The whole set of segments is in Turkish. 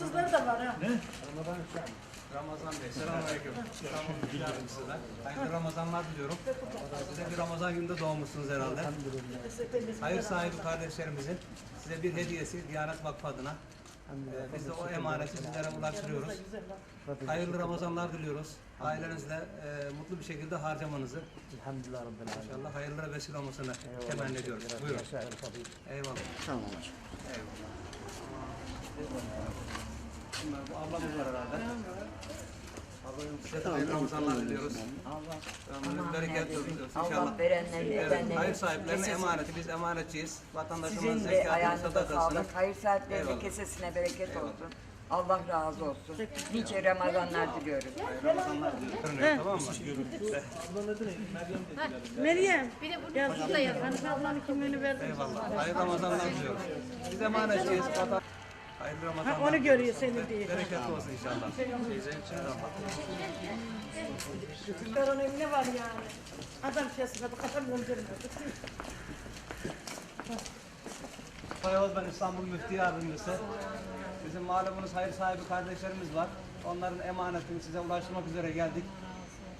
Rahatsızları da var ha. Ramazan Bey, selamünaleyküm. İstanbul Müftü sizden. Hayırlı Ramazanlar diliyorum. Size bir Ramazan gününde doğmuşsunuz herhalde. Hayır sahibi kardeşlerimizin size bir hediyesi Diyanet Vakfı adına. Ee, Biz de o emaneti sizlere ulaştırıyoruz. Hayırlı Ramazanlar diliyoruz. Ailenizle e, mutlu bir şekilde harcamanızı Elhamdülillah Rabbil Alemin. inşallah hayırlara vesile olmasını temenni ediyoruz. Buyurun. Eyvallah. Tamam hocam. Eyvallah. Bunlar bu ablamız var herhalde. Size de hayırlı Ramazanlar diliyoruz. İnşallah. Allah verenlerine, Evet, edenlerine, hayır sahiplerine kesesine- emaneti. Biz emanetçiyiz. Vatandaşımızın Sizin de zekatını, ayağınıza sadakasını. sağlık. Hayır sahiplerinin Eyvallah. kesesine bereket olsun. Allah razı olsun. Nice Ramazanlar diliyorum. Tamam mı? Meryem. Bir de bunu da yaz. Hanife ablanın kimliğini verdim. Eyvallah. Hayırlı Ramazanlar diliyoruz. Biz emanetçiyiz. Vatan... Hayırlı Ramazanlar. Ha, onu görüyor seni diye. Bereketli olsun inşallah. Karan evine var yani. Adam şeysi hadi katamıyorum canım. Fayoz ben İstanbul Müftü Yardımcısı. Bizim malumunuz hayır sahibi kardeşlerimiz var. Onların emanetini size ulaştırmak üzere geldik.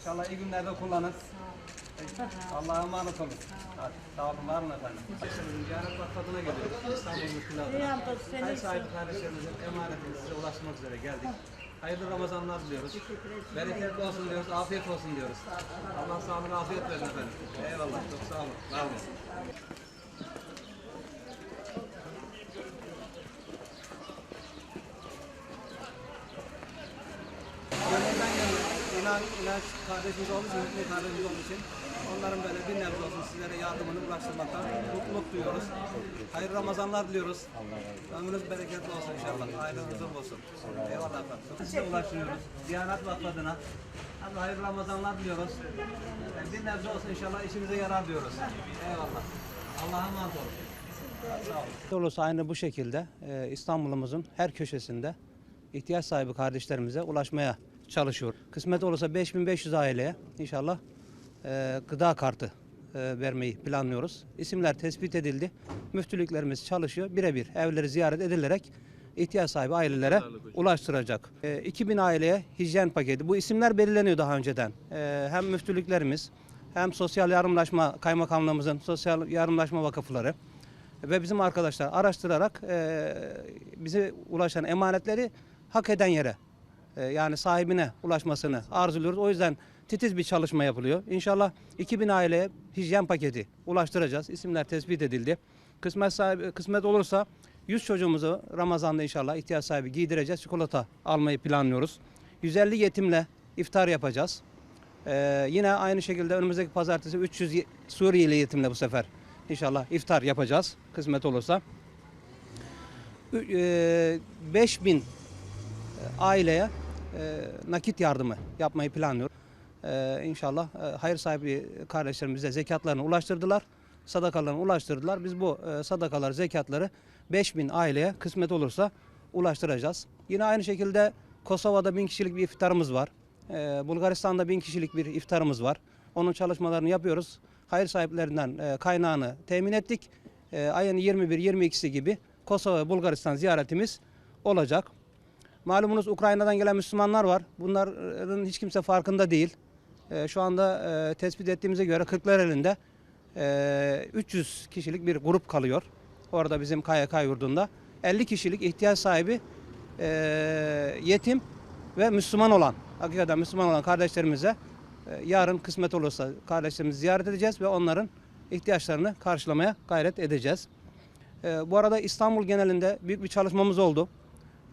İnşallah iyi günlerde kullanın. Allah'a emanet olun. Hadi, sağ olun, var olun efendim. Bizim ziyaret geliyoruz. İstanbul Müftü İyi Yardımcısı. hamdolsun seni Hayır sahibi kardeşlerimizin emanetini size ulaştırmak üzere geldik. Hayırlı Ramazanlar diliyoruz. Bereketli olsun diyoruz, afiyet olsun diyoruz. Allah sağlık, afiyet versin efendim. Eyvallah, çok sağ olun. Var olun. Gönülden gönül, inan, inanç kardeşimiz olduğu için, kardeşimiz olduğu için onların böyle bir nebze olsun sizlere yardımını ulaştırmaktan mutluluk duyuyoruz. Hayırlı Ramazanlar diliyoruz. Ömrünüz bereketli olsun inşallah. Aileniz huzur olsun. Eyvallah efendim. Size ulaştırıyoruz. Diyanet Vakfı adına. Hayırlı Ramazanlar diliyoruz. Yani bir nebze olsun inşallah işimize yarar diyoruz. Eyvallah. Allah'a emanet olun. Olursa aynı bu şekilde e, İstanbul'umuzun her köşesinde ihtiyaç sahibi kardeşlerimize ulaşmaya çalışıyor. Kısmet olursa 5500 aileye inşallah e, gıda kartı e, vermeyi planlıyoruz. İsimler tespit edildi. Müftülüklerimiz çalışıyor. Birebir evleri ziyaret edilerek ihtiyaç sahibi ailelere ulaştıracak. E, 2000 aileye hijyen paketi. Bu isimler belirleniyor daha önceden. E, hem müftülüklerimiz hem sosyal yardımlaşma kaymakamlığımızın sosyal yardımlaşma vakıfları ve bizim arkadaşlar araştırarak e, bize ulaşan emanetleri hak eden yere e, yani sahibine ulaşmasını arzuluyoruz. O yüzden titiz bir çalışma yapılıyor. İnşallah 2000 aileye hijyen paketi ulaştıracağız. İsimler tespit edildi. Kısmet sahibi kısmet olursa 100 çocuğumuzu Ramazan'da inşallah ihtiyaç sahibi giydireceğiz. Çikolata almayı planlıyoruz. 150 yetimle iftar yapacağız. Ee, yine aynı şekilde önümüzdeki pazartesi 300 ye- Suriyeli yetimle bu sefer inşallah iftar yapacağız kısmet olursa. Ü- e, 5000 aileye e, nakit yardımı yapmayı planlıyor. E, inşallah e, hayır sahibi kardeşlerimize zekatlarını ulaştırdılar. Sadakalarını ulaştırdılar. Biz bu e, sadakalar, zekatları 5000 aileye kısmet olursa ulaştıracağız. Yine aynı şekilde Kosova'da bin kişilik bir iftarımız var. E, Bulgaristan'da bin kişilik bir iftarımız var. Onun çalışmalarını yapıyoruz. Hayır sahiplerinden e, kaynağını temin ettik. E, ayın 21-22'si gibi Kosova ve Bulgaristan ziyaretimiz olacak. Malumunuz Ukrayna'dan gelen Müslümanlar var. Bunların hiç kimse farkında değil. E, şu anda e, tespit ettiğimize göre Kırklareli'nde e, 300 kişilik bir grup kalıyor. Orada bizim KYK yurdunda. 50 kişilik ihtiyaç sahibi e, yetim ve Müslüman olan, hakikaten Müslüman olan kardeşlerimize e, yarın kısmet olursa kardeşlerimizi ziyaret edeceğiz ve onların ihtiyaçlarını karşılamaya gayret edeceğiz. E, bu arada İstanbul genelinde büyük bir çalışmamız oldu.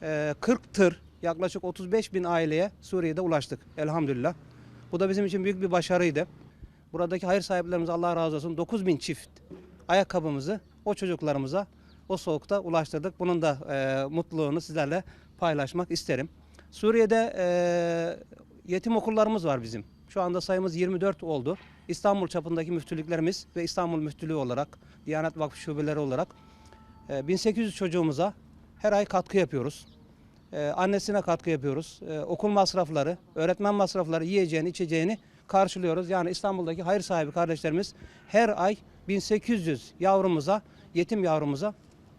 E, 40 tır yaklaşık 35 bin aileye Suriye'de ulaştık elhamdülillah. Bu da bizim için büyük bir başarıydı. Buradaki hayır sahiplerimize Allah razı olsun 9 bin çift ayakkabımızı o çocuklarımıza o soğukta ulaştırdık. Bunun da e, mutluluğunu sizlerle paylaşmak isterim. Suriye'de e, yetim okullarımız var bizim. Şu anda sayımız 24 oldu. İstanbul çapındaki müftülüklerimiz ve İstanbul Müftülüğü olarak, Diyanet Vakfı şubeleri olarak e, 1800 çocuğumuza her ay katkı yapıyoruz. E, annesine katkı yapıyoruz. E, okul masrafları, öğretmen masrafları, yiyeceğini, içeceğini karşılıyoruz. Yani İstanbul'daki hayır sahibi kardeşlerimiz her ay 1800 yavrumuza, yetim yavrumuza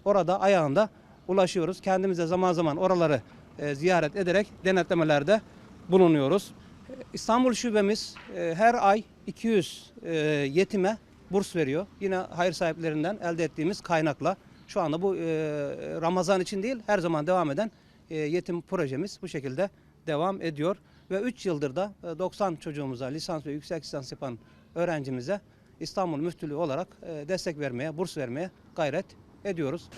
orada ayağında ulaşıyoruz. Kendimiz de zaman zaman oraları e, ziyaret ederek denetlemelerde bulunuyoruz. E, İstanbul Şubemiz e, her ay 200 e, yetime burs veriyor. Yine hayır sahiplerinden elde ettiğimiz kaynakla. Şu anda bu Ramazan için değil her zaman devam eden yetim projemiz bu şekilde devam ediyor. Ve 3 yıldır da e, 90 çocuğumuza lisans ve yüksek lisans yapan öğrencimize İstanbul Müftülüğü olarak e, destek vermeye, burs vermeye gayret ediyoruz.